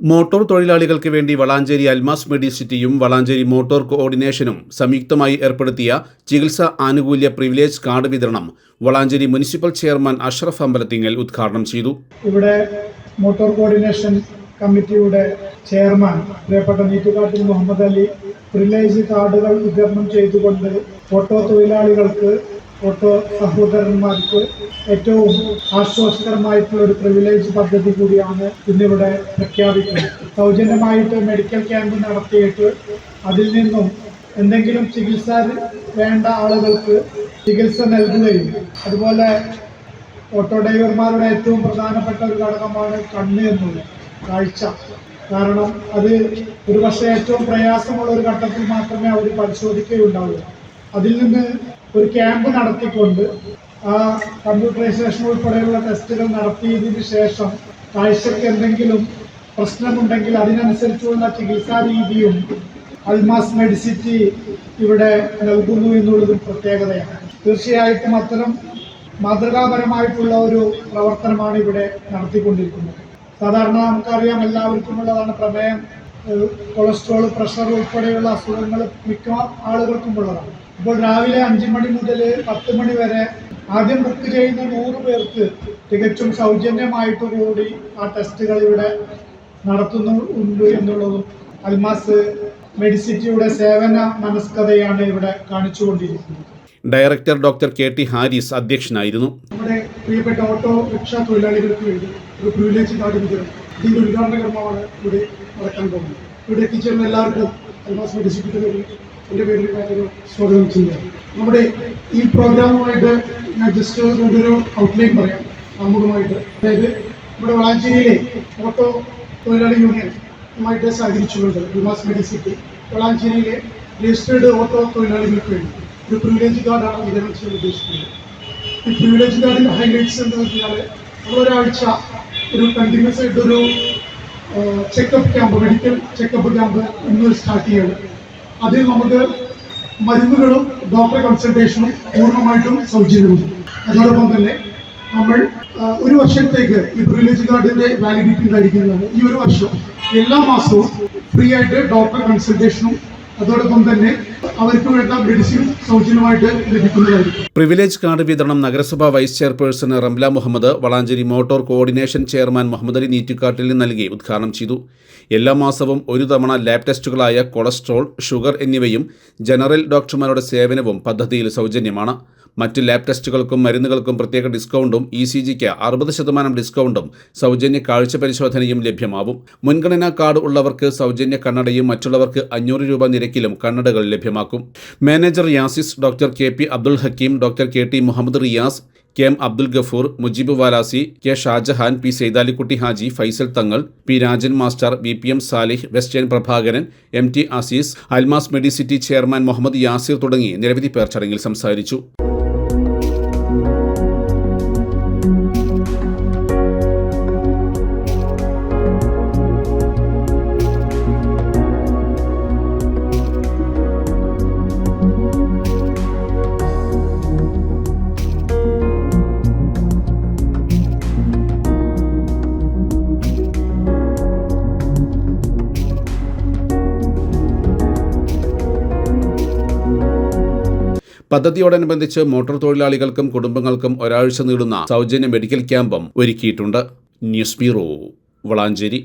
Motor തൊഴിലാളികൾക്ക് വേണ്ടി വളാഞ്ചേരി അൽമാസ് മെഡിസിറ്റിയും വളാഞ്ചേരി മോട്ടോർ കോർഡിനേഷനും സംയുക്തമായി ഏർപ്പെടുത്തിയ ചികിത്സാ ആനുകൂല്യ പ്രിവിലേജ് കാർഡ് വിതരണം വളാഞ്ചേരി മുനിസിപ്പൽ ചെയർമാൻ അഷ്റഫ് അമ്പലത്തിങ്ങൽ ഉദ്ഘാടനം ചെയ്തു. ഇവിടെ മോട്ടോർ കോർഡിനേഷൻ കമ്മിറ്റിയുടെ ചെയർമാൻ പ്രിയപ്പെട്ട നീറ്റുകാട്ടിൽ മുഹമ്മദ് അലി പ്രിവിലേജ് കാർഡുകൾ വിതരണം ചെയ്തുകൊണ്ട് ഓട്ടോ തൊഴിലാളികൾക്ക് ഓട്ടോ സഹോദരന്മാർക്ക് ഏറ്റവും ആശ്വാസകരമായിട്ടുള്ള ഒരു പ്രിവിലേജ് പദ്ധതി കൂടിയാണ് ഇന്നിവിടെ പ്രഖ്യാപിക്കുന്നത്. സൗജന്യമായിട്ട് മെഡിക്കൽ ക്യാമ്പ് നടത്തിയിട്ട് അതിൽ നിന്നും എന്തെങ്കിലും ചികിത്സ വേണ്ട ആളുകൾക്ക് ചികിത്സ നൽകുകയും അതുപോലെ ഓട്ടോ ഡ്രൈവർമാരുടെ ഏറ്റവും പ്രധാനപ്പെട്ട ഒരു ഘടകമാണ് കണ്ണ് എന്നുള്ളത് കാഴ്ച. കാരണം അത് ഒരുപക്ഷെ ഏറ്റവും പ്രയാസമുള്ള ഒരു ഘട്ടത്തിൽ മാത്രമേ അവർ പരിശോധിക്കുകയുണ്ടാവൂ അതിൽ നിന്ന് ഒരു ക്യാമ്പ് നടത്തിക്കൊണ്ട് ആ കമ്പ്യൂട്ടറൈസേഷൻ ഉൾപ്പെടെയുള്ള ടെസ്റ്റുകൾ നടത്തിയതിന് ശേഷം കാഴ്ചയ്ക്ക് എന്തെങ്കിലും പ്രശ്നമുണ്ടെങ്കിൽ അതിനനുസരിച്ചുള്ള ചികിത്സാ രീതിയും അൽമാസ് മെഡിസിറ്റി ഇവിടെ നൽകുന്നു എന്നുള്ളതും പ്രത്യേകതയാണ്. തീർച്ചയായിട്ടും അത്തരം മാതൃകാപരമായിട്ടുള്ള ഒരു പ്രവർത്തനമാണ് ഇവിടെ നടത്തിക്കൊണ്ടിരിക്കുന്നത്. സാധാരണ നമുക്കറിയാം എല്ലാവർക്കും ഉള്ളതാണ് പ്രമേയം കൊളസ്ട്രോൾ പ്രഷർ ഉൾപ്പെടെയുള്ള അസുഖങ്ങൾ മിക്ക ആളുകൾക്കും ഉള്ളതാണ് ഇപ്പോൾ രാവിലെ അഞ്ച് മണി മുതൽ പത്ത് മണി വരെ ആദ്യം ബുക്ക് ചെയ്യുന്ന നൂറ് പേർക്ക് തികച്ചും സൗജന്യമായിട്ടുകൂടി ആ ടെസ്റ്റുകൾ ഇവിടെ നടത്തുന്നുണ്ട് എന്നുള്ളതും അൽമാസ് മെഡിസിറ്റിയുടെ സേവന മനസ്കഥയാണ് ഇവിടെ കാണിച്ചുകൊണ്ടിരിക്കുന്നത്. Director doctor K T Haris അധ്യക്ഷനായിരുന്നു. നമ്മുടെ പ്രിയപ്പെട്ട ഓട്ടോ റിക്ഷ തൊഴിലാളികൾക്ക് വേണ്ടി ഒരു പ്രിവിലേജ് കാർഡ് വിതരണം ഇതിന്റെ ഉദ്ഘാടന കർമ്മമാണ് ഇവിടെ നടക്കാൻ പോകുന്നത്. ഇവിടെ എത്തിച്ചേർന്ന എല്ലാവർക്കും അൽമാസ് മെഡിസിറ്റിയുടെ എന്റെ പേരിൽ ഞാനൊരു സ്വാഗതം ചെയ്യാം നമ്മുടെ ഈ പ്രോഗ്രാമുമായിട്ട് ഞാൻ ജസ്റ്റ് ഒരു ഔട്ട്ലൈൻ പറയാം. ആമുഖമായിട്ട് അതായത് നമ്മുടെ വളാഞ്ചേരിയിലെ ഓട്ടോ തൊഴിലാളി യൂണിയനുമായിട്ട് സഹകരിച്ചുകൊണ്ട് അൽമാസ് മെഡിസിറ്റി വളാഞ്ചേരിയിലെ രജിസ്റ്റേർഡ് ഓട്ടോ തൊഴിലാളികൾക്ക് വേണ്ടി. ഒരു പ്രിവിലേജ് കാർഡാണ് വിതരണം ചെയ്യാൻ ഉദ്ദേശിക്കുന്നത്. ഈ പ്രിവിലേജ് കാർഡിന്റെ ഹൈലൈറ്റ്സ് എന്ന് വെച്ചാൽ നമ്മളൊരാഴ്ച ഒരു കണ്ടിന്യൂസ് ആയിട്ടൊരു checkup camp medical checkup camp ഇന്ന് സ്റ്റാർട്ട് ചെയ്യാണ്. അതിൽ നമുക്ക് മരുന്നുകളും ഡോക്ടർ കൺസൾട്ടേഷനും പൂർണമായിട്ടും സൗജന്യമാണ് അതോടൊപ്പം തന്നെ നമ്മൾ ഒരു വർഷത്തേക്ക് ഈ പ്രിവിലേജ് കാർഡിന്റെ വാലിഡിറ്റി ഉണ്ടായിരിക്കുന്നതാണ്. ഈ ഒരു വർഷം എല്ലാ മാസവും ഫ്രീ ആയിട്ട് ഡോക്ടർ കൺസൾട്ടേഷനും അതോടൊപ്പം തന്നെ അവർക്ക് വേണ്ട മെഡിസിൻ സൗജന്യമായിട്ട് ലഭിക്കുന്നതായിരിക്കും. പ്രിവിലേജ് കാർഡ് വിതരണം നഗരസഭാ vice chairperson Ramla Muhammad Valanchery motor coordination chairman Muhammad Ali Neettukattil നൽകി ഉദ്ഘാടനം ചെയ്തു. എല്ലാ മാസവും ഒരു തവണ ലാബ് ടെസ്റ്റുകളായ കൊളസ്ട്രോൾ ഷുഗർ എന്നിവയും ജനറൽ ഡോക്ടർമാരുടെ സേവനവും പദ്ധതിയിൽ സൗജന്യമാണ്. മറ്റ് ലാബ് ടെസ്റ്റുകൾക്കും മരുന്നുകൾക്കും പ്രത്യേക ഡിസ്കൗണ്ടും ഇ സി ജിക്ക് അറുപത് ശതമാനം ഡിസ്കൗണ്ടും സൗജന്യ കാഴ്ച പരിശോധനയും ലഭ്യമാവും. മുൻഗണനാ കാർഡ് ഉള്ളവർക്ക് സൗജന്യ കണ്ണടയും മറ്റുള്ളവർക്ക് അഞ്ഞൂറ് രൂപ നിരക്കിലും കണ്ണടകൾ ലഭ്യമാക്കും. Manager Yasis doctor K. P. Abdul Hakeem doctor K. T. Muhammad Riyas K. M. Abdul Gafoor Mujeeb Valasi K. Shajahan P. Saithalikutty Haji Faisal Thangal P. Rajan master V. P. M. Salih western Prabhakaran M. T. Azeez Almas Medicity chairman Muhammad Yasir തുടങ്ങി നിരവധി പേർ ചടങ്ങിൽ സംസാരിച്ചു. പദ്ധതിയോടനുബന്ധിച്ച് motor തൊഴിലാളികൾക്കും കുടുംബങ്ങൾക്കും ഒരാഴ്ച നീളുന്ന സൗജന്യ മെഡിക്കൽ ക്യാമ്പും ഒരുക്കിയിട്ടുണ്ട്. News bureau Valanchery.